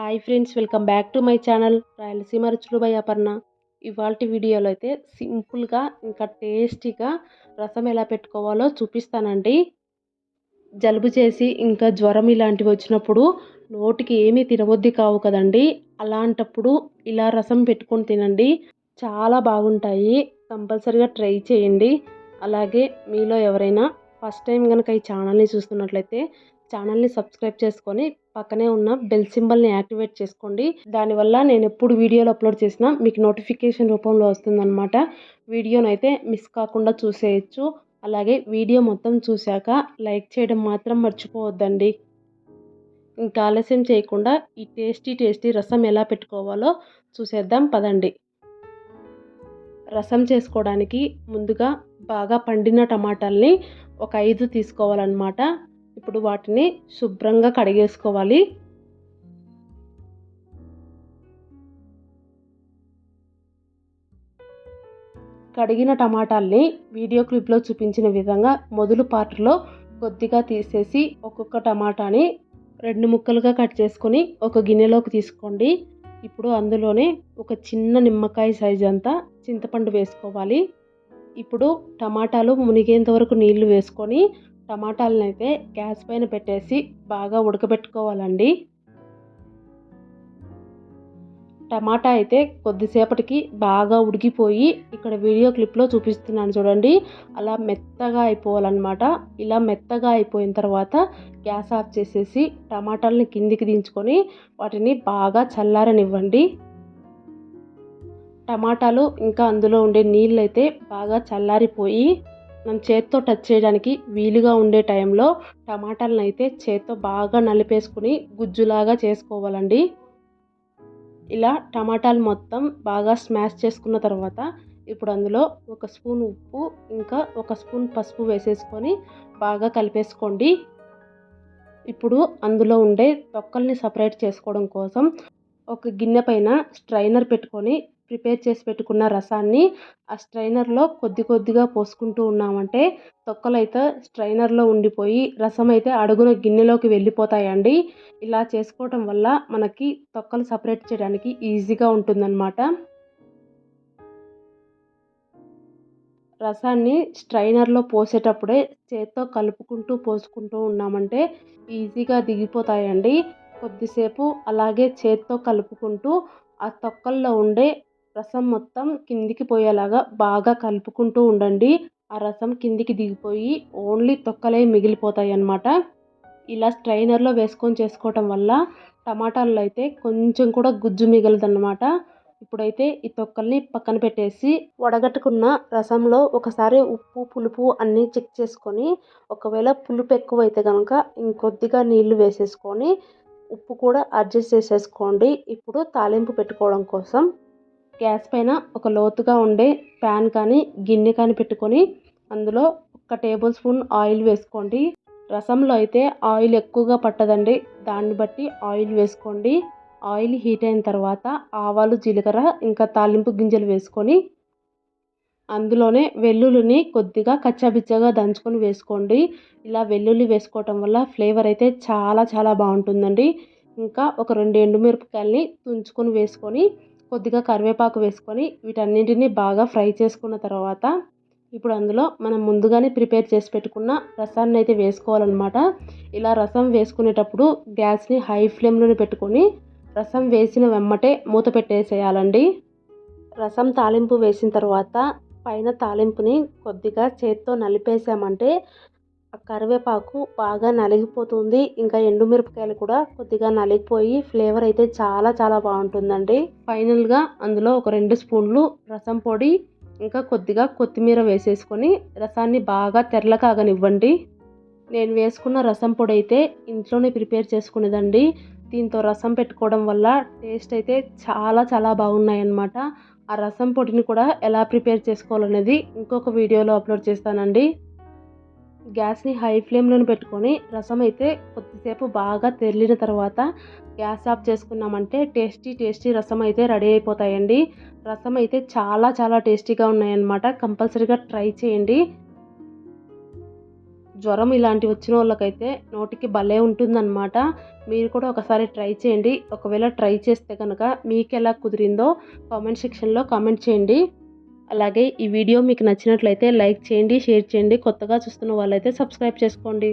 Hi friends welcome back to my channel Rayalaseema రుచులు by Aparna. ఇవాళ వీడియోలో అయితే సింపుల్గా ఇంకా టేస్టీగా రసం ఎలా పెట్టుకోవాలో చూపిస్తానండి. జలుబు చేసి ఇంకా జ్వరం ఇలాంటివి వచ్చినప్పుడు నోటికి ఏమీ తినవద్ది కావు కదండి. అలాంటప్పుడు ఇలా రసం పెట్టుకొని తినండి. చాలా బాగుంటాయి. కంపల్సరిగా ట్రై చేయండి. అలాగే మీలో ఎవరైనా ఫస్ట్ టైం కనుక ఈ ఛానల్ని చూస్తున్నట్లయితే ఛానల్ని సబ్స్క్రైబ్ చేసుకొని పక్కనే ఉన్న బెల్ సింబల్ని యాక్టివేట్ చేసుకోండి. దానివల్ల నేను ఎప్పుడు వీడియోలు అప్లోడ్ చేసినా మీకు నోటిఫికేషన్ రూపంలో వస్తుందన్నమాట. వీడియోనైతే అయితే మిస్ కాకుండా చూసేయచ్చు. అలాగే వీడియో మొత్తం చూశాక లైక్ చేయడం మాత్రం మర్చిపోవద్దండి. ఇంకా ఆలస్యం చేయకుండా ఈ టేస్టీ టేస్టీ రసం ఎలా పెట్టుకోవాలో చూసేద్దాం పదండి. రసం చేసుకోవడానికి ముందుగా బాగా పండిన టమాటాలని ఒక ఐదు తీసుకోవాలన్నమాట. ఇప్పుడు వాటిని శుభ్రంగా కడిగేసుకోవాలి. కడిగిన టమాటాల్ని వీడియో క్లిప్లో చూపించిన విధంగా మొదలు పార్ట్లో కొద్దిగా తీసేసి ఒక్కొక్క టమాటాని రెండు ముక్కలుగా కట్ చేసుకొని ఒక గిన్నెలోకి తీసుకోండి. ఇప్పుడు అందులోనే ఒక చిన్న నిమ్మకాయ సైజ్ అంతా చింతపండు వేసుకోవాలి. ఇప్పుడు టమాటాలు మునిగేంత వరకు నీళ్ళు వేసుకొని టమాటాలను అయితే గ్యాస్ పైన పెట్టేసి బాగా ఉడకబెట్టుకోవాలండి. టమాటా అయితే కొద్దిసేపటికి బాగా ఉడికిపోయి ఇక్కడ వీడియో క్లిప్లో చూపిస్తున్నాను చూడండి. అలా మెత్తగా అయిపోవాలన్నమాట. ఇలా మెత్తగా అయిపోయిన తర్వాత గ్యాస్ ఆఫ్ చేసేసి టమాటాలని కిందికి దించుకొని వాటిని బాగా చల్లారనివ్వండి. టమాటాలు ఇంకా అందులో ఉండే నీళ్ళు అయితే బాగా చల్లారిపోయి మనం చేత్తో టచ్ చేయడానికి వీలుగా ఉండే టైంలో టమాటాలను అయితే చేత్తో బాగా నలిపేసుకుని గుజ్జులాగా చేసుకోవాలండి. ఇలా టమాటాలు మొత్తం బాగా స్మాష్ చేసుకున్న తర్వాత ఇప్పుడు అందులో ఒక స్పూన్ ఉప్పు ఇంకా ఒక స్పూన్ పసుపు వేసేసుకొని బాగా కలిపేసుకోండి. ఇప్పుడు అందులో ఉండే తొక్కల్ని సపరేట్ చేసుకోవడం కోసం ఒక గిన్నె పైన స్ట్రైనర్ పెట్టుకొని ప్రిపేర్ చేసి పెట్టుకున్న రసాన్ని ఆ స్ట్రైనర్లో కొద్ది కొద్దిగా పోసుకుంటూ ఉన్నామంటే తొక్కలు అయితే స్ట్రైనర్లో ఉండిపోయి రసం అయితే అడుగున గిన్నెలోకి వెళ్ళిపోతాయండి. ఇలా చేసుకోవటం వల్ల మనకి తొక్కలు సపరేట్ చేయడానికి ఈజీగా ఉంటుందన్నమాట. రసాన్ని స్ట్రైనర్లో పోసేటప్పుడే చేత్తో కలుపుకుంటూ పోసుకుంటూ ఉన్నామంటే ఈజీగా దిగిపోతాయండి. కొద్దిసేపు అలాగే చేత్తో కలుపుకుంటూ ఆ తొక్కల్లో ఉండే రసం మొత్తం కిందికి పోయేలాగా బాగా కలుపుకుంటూ ఉండండి. ఆ రసం కిందికి దిగిపోయి ఓన్లీ తొక్కలే మిగిలిపోతాయి అన్నమాట ఇలా స్ట్రైనర్లో వేసుకొని చేసుకోవటం వల్ల టమాటాల్లో అయితే కొంచెం కూడా గుజ్జు మిగలదన్నమాట. ఇప్పుడైతే ఈ తొక్కల్ని పక్కన పెట్టేసి వడగట్టుకున్న రసంలో ఒకసారి ఉప్పు పులుపు అన్నీ చెక్ చేసుకొని ఒకవేళ పులుపు ఎక్కువైతే కనుక ఇంకొద్దిగా నీళ్ళు వేసేసుకొని ఉప్పు కూడా అడ్జస్ట్ చేసేసుకోండి. ఇప్పుడు తాలింపు పెట్టుకోవడం కోసం గ్యాస్ పైన ఒక లోతుగా ఉండే ప్యాన్ కానీ గిన్నె కానీ పెట్టుకొని అందులో ఒక టేబుల్ స్పూన్ ఆయిల్ వేసుకోండి. రసంలో అయితే ఆయిల్ ఎక్కువగా పట్టదండి. దాన్ని బట్టి ఆయిల్ వేసుకోండి. ఆయిల్ హీట్ అయిన తర్వాత ఆవాలు జీలకర్ర ఇంకా తాలింపు గింజలు వేసుకొని అందులోనే వెల్లుల్లిని కొద్దిగా కచ్చాబిచ్చగా దంచుకొని వేసుకోండి. ఇలా వెల్లుల్లి వేసుకోవటం వల్ల ఫ్లేవర్ అయితే చాలా చాలా బాగుంటుందండి. ఇంకా ఒక రెండు ఎండుమిరపకాయలని తుంచుకొని వేసుకొని కొద్దిగా కరివేపాకు వేసుకొని వీటన్నింటినీ బాగా ఫ్రై చేసుకున్న తర్వాత ఇప్పుడు అందులో మనం ముందుగానే ప్రిపేర్ చేసి పెట్టుకున్న రసాన్ని అయితే వేసుకోవాలన్నమాట. ఇలా రసం వేసుకునేటప్పుడు గ్యాస్ని హై ఫ్లేమ్లోనే పెట్టుకొని రసం వేసిన వెమ్మటే మూత పెట్టేసేయాలండి. రసం తాలింపు వేసిన తర్వాత పైన తాలింపుని కొద్దిగా చేత్తో నలిపేసామంటే కరివేపాకు బాగా నలిగిపోతుంది. ఇంకా ఎండుమిరపకాయలు కూడా కొద్దిగా నలిగిపోయి ఫ్లేవర్ అయితే చాలా చాలా బాగుంటుందండి. ఫైనల్గా అందులో ఒక రెండు స్పూన్లు రసం పొడి ఇంకా కొద్దిగా కొత్తిమీర వేసేసుకొని రసాన్ని బాగా తెరలకాగనివ్వండి. నేను వేసుకున్న రసం పొడి అయితే ఇంట్లోనే ప్రిపేర్ చేసుకునేదండి. దీంతో రసం పెట్టుకోవడం వల్ల టేస్ట్ అయితే చాలా చాలా బాగున్నాయి అన్నమాట ఆ రసం పొడిని కూడా ఎలా ప్రిపేర్ చేసుకోవాలనేది ఇంకొక వీడియోలో అప్లోడ్ చేస్తానండి. గ్యాస్ని హై ఫ్లేమ్లోనే పెట్టుకొని రసం అయితే కొద్దిసేపు బాగా తెరిలిన తర్వాత గ్యాస్ ఆఫ్ చేసుకున్నామంటే టేస్టీ టేస్టీ రసం అయితే రెడీ అయిపోతాయండి. రసం అయితే చాలా చాలా టేస్టీగా ఉన్నాయన్నమాట. కంపల్సరీగా ట్రై చేయండి. జ్వరం ఇలాంటివి వచ్చిన వాళ్ళకైతే నోటికి భలే ఉంటుందన్నమాట. మీరు కూడా ఒకసారి ట్రై చేయండి. ఒకవేళ ట్రై చేస్తే కనుక మీకు ఎలా కుదిరిందో కామెంట్ సెక్షన్లో కామెంట్ చేయండి. అలాగే ఈ వీడియో మీకు నచ్చినట్లయితే లైక్ చేయండి షేర్ చేయండి. కొత్తగా చూస్తున్న వాళ్ళైతే సబ్స్క్రైబ్ చేసుకోండి.